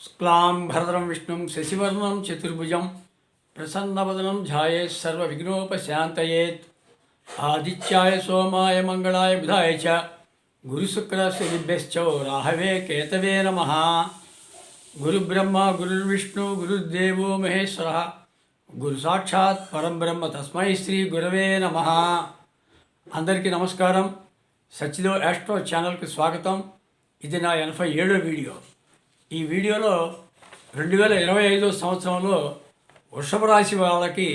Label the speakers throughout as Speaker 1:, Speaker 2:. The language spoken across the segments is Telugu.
Speaker 1: శుక్లాం భరదరం విష్ణుం శశివర్ణం చతుర్భుజం ప్రసన్నవదనం ధ్యాయేత్ సర్వవిఘ్నోపశాంతయేత్ ఆదిత్యాయ సోమాయ మంగళాయ బుధాయ చ గురుశుక్రశనిభ్యశ్చ రాహవే కేతవే నమ గురుబ్రహ్మ గురుర్విష్ణు గురుర్దేవో మహేశ్వర గురు సాక్షాత్ పరం బ్రహ్మ తస్మై శ్రీ గురవే నమ అందరికీ నమస్కారం సచిదో యాస్ట్రో ఛానల్కి స్వాగతం ఇది నా ఎనభై ఏడో వీడియో ఈ వీడియోలో రెండు వేల ఇరవై ఐదో సంవత్సరంలో వృషభ రాశి వాళ్ళకి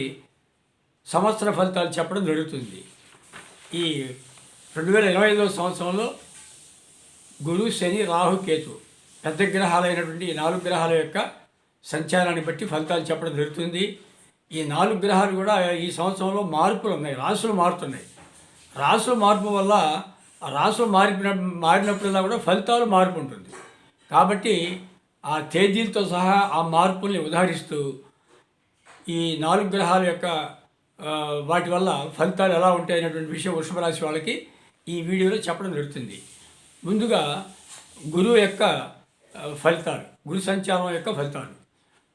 Speaker 1: సంవత్సర ఫలితాలు చెప్పడం జరుగుతుంది. ఈ రెండు వేల ఇరవై ఐదో సంవత్సరంలో గురు శని రాహు కేతు పెద్ద గ్రహాలైనటువంటి ఈ నాలుగు గ్రహాల యొక్క సంచారాన్ని బట్టి ఫలితాలు చెప్పడం జరుగుతుంది. ఈ నాలుగు గ్రహాలు కూడా ఈ సంవత్సరంలో మార్పులు ఉన్నాయి రాసులు మారుతున్నాయి. రాసుల మార్పు వల్ల రాసులు మారిన మారినప్పుడల్లా కూడా ఫలితాలు మార్పు ఉంటుంది. కాబట్టి ఆ తేదీలతో సహా ఆ మార్పుల్ని ఉదాహరిస్తూ ఈ నాలుగు గ్రహాల యొక్క వాటి వల్ల ఫలితాలు ఎలా ఉంటాయి అనేటువంటి విషయం వృషభ రాశి వాళ్ళకి ఈ వీడియోలో చెప్పడం జరుగుతుంది. ముందుగా గురువు యొక్క ఫలితాలు గురు సంచారం యొక్క ఫలితాలు.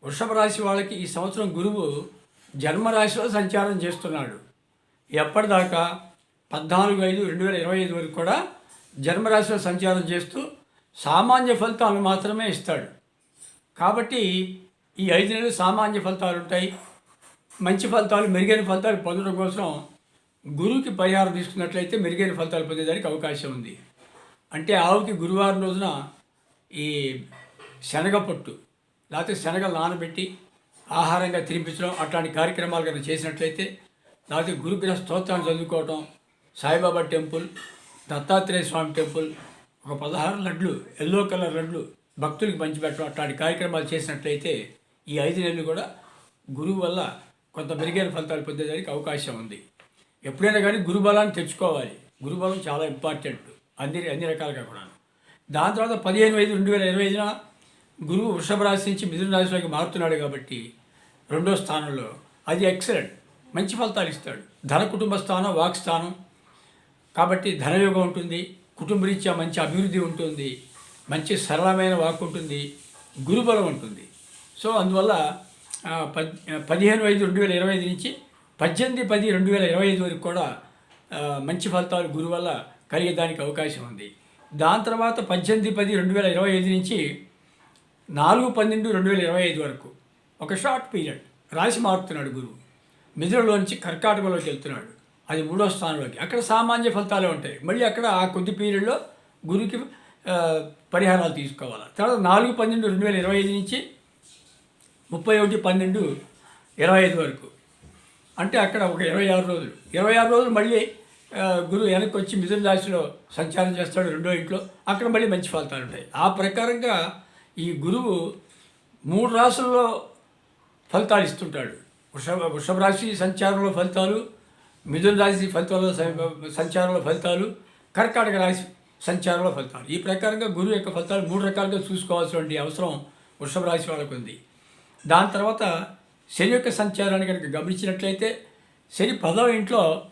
Speaker 1: వృషభ రాశి వాళ్ళకి ఈ సంవత్సరం గురువు జన్మరాశిలో సంచారం చేస్తున్నాడు. ఎప్పటిదాకా పద్నాలుగు ఐదు రెండు వేల ఇరవై ఐదు వరకు కూడా జన్మరాశిలో సంచారం చేస్తూ సామాన్య ఫలితాలను మాత్రమే ఇస్తాడు. కాబట్టి ఈ ఐదు నెలలు సామాన్య ఫలితాలు ఉంటాయి. మంచి ఫలితాలు మెరుగైన ఫలితాలు పొందడం కోసం గురువుకి పరిహారం తీసుకున్నట్లయితే మెరుగైన ఫలితాలు పొందేదానికి అవకాశం ఉంది. అంటే ఆవుకి గురువారం రోజున ఈ శనగ పొట్టు లేకపోతే శనగ నానబెట్టి ఆహారంగా తినిపించడం అట్లాంటి కార్యక్రమాలు కనుక చేసినట్లయితే లేకపోతే గురుగ్రహ స్తోత్రాన్ని చదువుకోవటం సాయిబాబా టెంపుల్ దత్తాత్రేయ స్వామి టెంపుల్ ఒక పదహారు లడ్లు ఎల్లో కలర్ లడ్లు భక్తులకి పంచిపెట్టడం అట్లాంటి కార్యక్రమాలు చేసినట్లయితే ఈ ఐదు నెలలు కూడా గురువు వల్ల కొంత మెరుగైన ఫలితాలు పొందేదానికి అవకాశం ఉంది. ఎప్పుడైనా కానీ గురుబలాన్ని తెచ్చుకోవాలి. గురుబలం చాలా ఇంపార్టెంట్. అన్ని అన్ని రకాలుగా కూడా దాని తర్వాత పదిహేను ఐదు రెండు వేల ఇరవై ఐదున గురువు వృషభ రాశి నుంచి మిథున రాశిలోకి మారుతున్నాడు కాబట్టి రెండో స్థానంలో అది ఎక్సలెంట్. మంచి ఫలితాలు ఇస్తాడు. ధన కుటుంబ స్థానం వాక్ స్థానం. కాబట్టి ధనయోగం ఉంటుంది. కుటుంబరీత్యా మంచి అభివృద్ధి ఉంటుంది మంచి సరళమైన వాక్ ఉంటుంది గురుబలం ఉంటుంది. సో అందువల్ల పద్ పదిహేను ఐదు రెండు వేల ఇరవై ఐదు నుంచి పద్దెనిమిది పది రెండు వేల ఇరవై ఐదు వరకు కూడా మంచి ఫలితాలు గురు వల్ల కలిగేదానికి అవకాశం ఉంది. దాని తర్వాత పద్దెనిమిది పది రెండు వేల ఇరవై ఐదు నుంచి నాలుగు పన్నెండు రెండు వేల ఇరవై ఐదు వరకు ఒక షార్ట్ పీరియడ్ రాశి మారుతున్నాడు గురువు. మిథునలోంచి కర్కాటకలోకి వెళ్తున్నాడు. అది మూడో స్థానంలోకి. అక్కడ సామాన్య ఫలితాలే ఉంటాయి. మళ్ళీ అక్కడ ఆ కొద్ది పీరియడ్లో గురువుకి పరిహారాలు తీసుకోవాలి. తర్వాత నాలుగు పన్నెండు రెండు వేల ఇరవై ఐదు నుంచి ముప్పై ఒకటి పన్నెండు ఇరవై ఐదు వరకు. అంటే అక్కడ ఒక ఇరవై ఆరు రోజులు. ఇరవై ఆరు రోజులు మళ్ళీ గురువు వెనక్కి వచ్చి మిథున రాశిలో సంచారం చేస్తాడు రెండో ఇంట్లో. అక్కడ మళ్ళీ మంచి ఫలితాలు ఉంటాయి. ఆ ప్రకారంగా ఈ గురువు మూడు రాశుల్లో ఫలితాలు ఇస్తుంటాడు. వృషభ వృషభ రాశి సంచారంలో ఫలితాలు మిథున రాశి ఫలితాల్లో సంచారాల సంచారంలో ఫలితాలు కర్కాటక రాశి సంచారంలో ఫలితాలు. ఈ ప్రకారంగా గురువు యొక్క ఫలితాలు మూడు రకాలుగా చూసుకోవాల్సినటువంటి అవసరం వృషభ రాశి వాళ్ళకు ఉంది. దాని తర్వాత శని యొక్క సంచారాన్ని కనుక గమనించినట్లయితే శని పదవ ఇంట్లో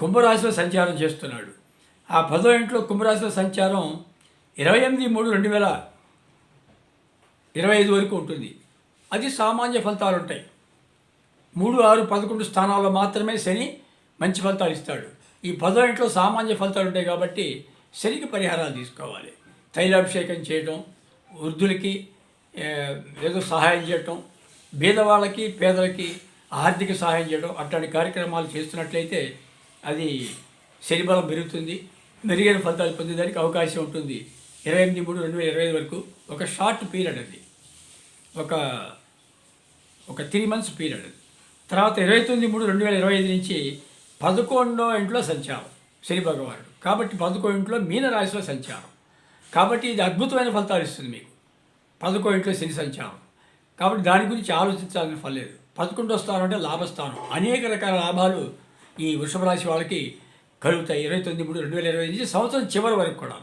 Speaker 1: కుంభరాశిలో సంచారం చేస్తున్నాడు. ఆ పదవ ఇంట్లో కుంభరాశిలో సంచారం ఇరవై ఎనిమిది మూడు రెండు వేల ఇరవై ఐదు వరకు ఉంటుంది. అది సామాన్య ఫలితాలు ఉంటాయి. మూడు ఆరు పదకొండు స్థానాల్లో మాత్రమే శని మంచి ఫలితాలు ఇస్తాడు. ఈ పదో ఇంట్లో సామాన్య ఫలితాలు ఉంటాయి కాబట్టి శనికి పరిహారాలు తీసుకోవాలి. తైలాభిషేకం చేయడం వృద్ధులకి ఏదో సహాయం చేయటం బీదవాళ్ళకి పేదలకి ఆర్థిక సహాయం చేయడం అట్లాంటి కార్యక్రమాలు చేస్తున్నట్లయితే అది శనిబలం పెరుగుతుంది. మెరుగైన ఫలితాలు పొందేదానికి అవకాశం ఉంటుంది. ఇరవై ఎనిమిది మూడు రెండు వేల ఇరవై ఐదు వరకు ఒక షార్ట్ పీరియడ్ అది. ఒక ఒక త్రీ మంత్స్ పీరియడ్ అది. తర్వాత ఇరవై తొమ్మిది మూడు రెండు వేల ఇరవై ఐదు నుంచి పదకొండో ఇంట్లో సంచారం శని భగవానుడు. కాబట్టి పదకొండు ఇంట్లో మీన రాశిలో సంచారం. కాబట్టి ఇది అద్భుతమైన ఫలితాలు ఇస్తుంది మీకు. పదకొండు ఇంట్లో శని సంచారం. కాబట్టి దాని గురించి ఆలోచించాలని పర్లేదు పదకొండో స్థానం అంటే లాభస్థానం. అనేక రకాల లాభాలు ఈ వృషభ రాశి వాళ్ళకి కలుగుతాయి. ఇరవై తొమ్మిది మూడు రెండు వేల ఇరవై నుంచి సంవత్సరం చివరి వరకు కూడా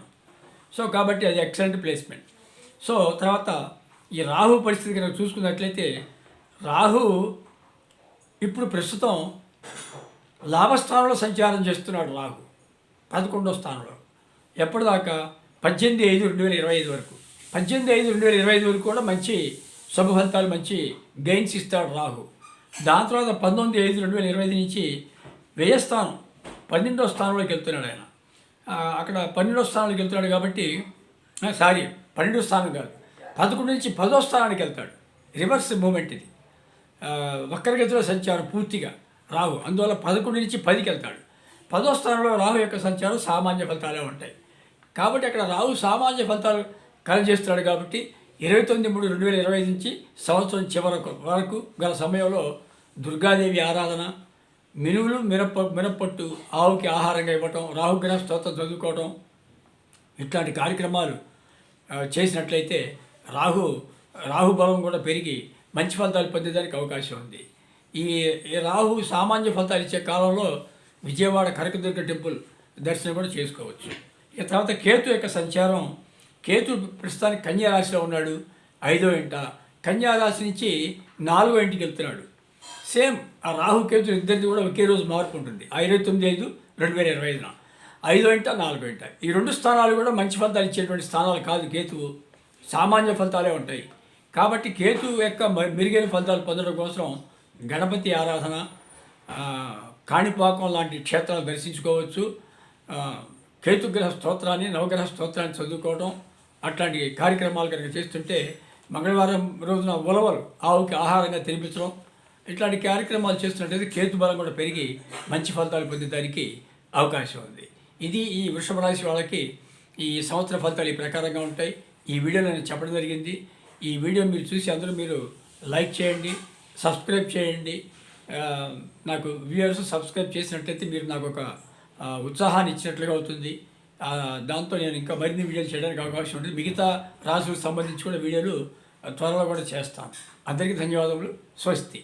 Speaker 1: సో కాబట్టి అది ఎక్సలెంట్ ప్లేస్మెంట్. సో తర్వాత ఈ రాహు పరిస్థితి కనుక చూసుకున్నట్లయితే రాహు ఇప్పుడు ప్రస్తుతం లాభస్థానంలో సంచారం చేస్తున్నాడు రాహు పదకొండో స్థానంలో. ఎప్పటిదాకా? పద్దెనిమిది ఐదు రెండు వేల ఇరవై ఐదు వరకు. పద్దెనిమిది ఐదు రెండు వేల ఇరవై ఐదు వరకు కూడా మంచి శుభ ఫలితాలు మంచి గెయిన్స్ ఇస్తాడు రాహు. దాని తర్వాత పంతొమ్మిది ఐదు రెండు వేల ఇరవై ఐదు నుంచి వ్యయస్థానం పన్నెండో స్థానంలోకి వెళ్తున్నాడు ఆయన. అక్కడ పన్నెండో స్థానానికి వెళ్తున్నాడు కాబట్టి సారీ పన్నెండో స్థానం కాదు పదకొండు నుంచి పదో స్థానానికి వెళ్తాడు. రివర్స్ మూమెంట్ ఇది. వక్రగతిలో సంచారం పూర్తిగా రాహు అందువల్ల పదకొండు నుంచి పదికి వెళ్తాడు. పదో స్థానంలో రాహు యొక్క సంచారం సామాన్య ఫలితాలే ఉంటాయి. కాబట్టి అక్కడ రాహు సామాన్య ఫలితాలు కలగజేస్తున్నాడు కాబట్టి ఇరవై తొమ్మిది మూడు రెండు వేల ఇరవై ఐదు నుంచి సంవత్సరం చివరకు వరకు గల సమయంలో దుర్గాదేవి ఆరాధన మినువులు మినప్ప మినప్పట్టు ఆవుకి ఆహారంగా ఇవ్వటం రాహుగ్రహ స్తోత్రం చదువుకోవటం ఇట్లాంటి కార్యక్రమాలు చేసినట్లయితే రాహు రాహుబలం కూడా పెరిగి మంచి ఫలితాలు పొందేదానికి అవకాశం ఉంది. ఈ రాహు సామాన్య ఫలితాలు ఇచ్చే కాలంలో విజయవాడ కనకదుర్గ టెంపుల్ దర్శనం కూడా చేసుకోవచ్చు. ఇక తర్వాత కేతు యొక్క సంచారం కేతు ప్రస్తుతానికి కన్యారాశిలో ఉన్నాడు ఐదో ఇంట. కన్యారాశి నుంచి నాలుగో ఇంటికి వెళ్తున్నాడు. సేమ్ ఆ రాహు కేతు ఇద్దరిది కూడా ఒకే రోజు మార్పు ఉంటుంది. ఆ ఇరవై తొమ్మిది ఐదు రెండు వేల ఇరవై ఐదున. ఐదో ఇంట నాలుగో ఇంట. ఈ రెండు స్థానాలు కూడా మంచి ఫలితాలు ఇచ్చేటువంటి స్థానాలు కాదు కేతువు సామాన్య ఫలితాలే ఉంటాయి. కాబట్టి కేతు యొక్క మ- మెరుగైన ఫలితాలు పొందడం కోసం గణపతి ఆరాధన కాణిపాకం లాంటి క్షేత్రాలు దర్శించుకోవచ్చు. కేతుగ్రహ స్తోత్రాన్ని నవగ్రహ స్తోత్రాన్ని చదువుకోవడం అట్లాంటి కార్యక్రమాలు కనుక చేస్తుంటే మంగళవారం రోజున ఉలవలు ఆవుకి ఆహారంగా తినిపించడం ఇట్లాంటి కార్యక్రమాలు చేస్తున్నట్టయితే కేతు బలం కూడా పెరిగి మంచి ఫలితాలు పొందేదానికి అవకాశం ఉంది. ఇది ఈ వృషభ రాశి వాళ్ళకి ఈ సంవత్సర ఫలితాలు ఈ ప్రకారంగా ఉంటాయి. ఈ వీడియోలో నేను చెప్పడం జరిగింది. ఈ వీడియో మీరు చూసి అందరూ మీరు లైక్ చేయండి సబ్స్క్రైబ్ చేయండి. నాకు వ్యూయర్స్ సబ్స్క్రైబ్ చేసినట్లయితే మీరు నాకు ఒక ఉత్సాహాన్ని ఇచ్చినట్లుగా అవుతుంది. దాంతో నేను ఇంకా మరిన్ని వీడియోలు చేయడానికి అవకాశం ఉంటుంది. మిగతా రాశులకు సంబంధించి కూడా వీడియోలు త్వరలో కూడా చేస్తాను. అందరికీ ధన్యవాదములు. స్వస్తి.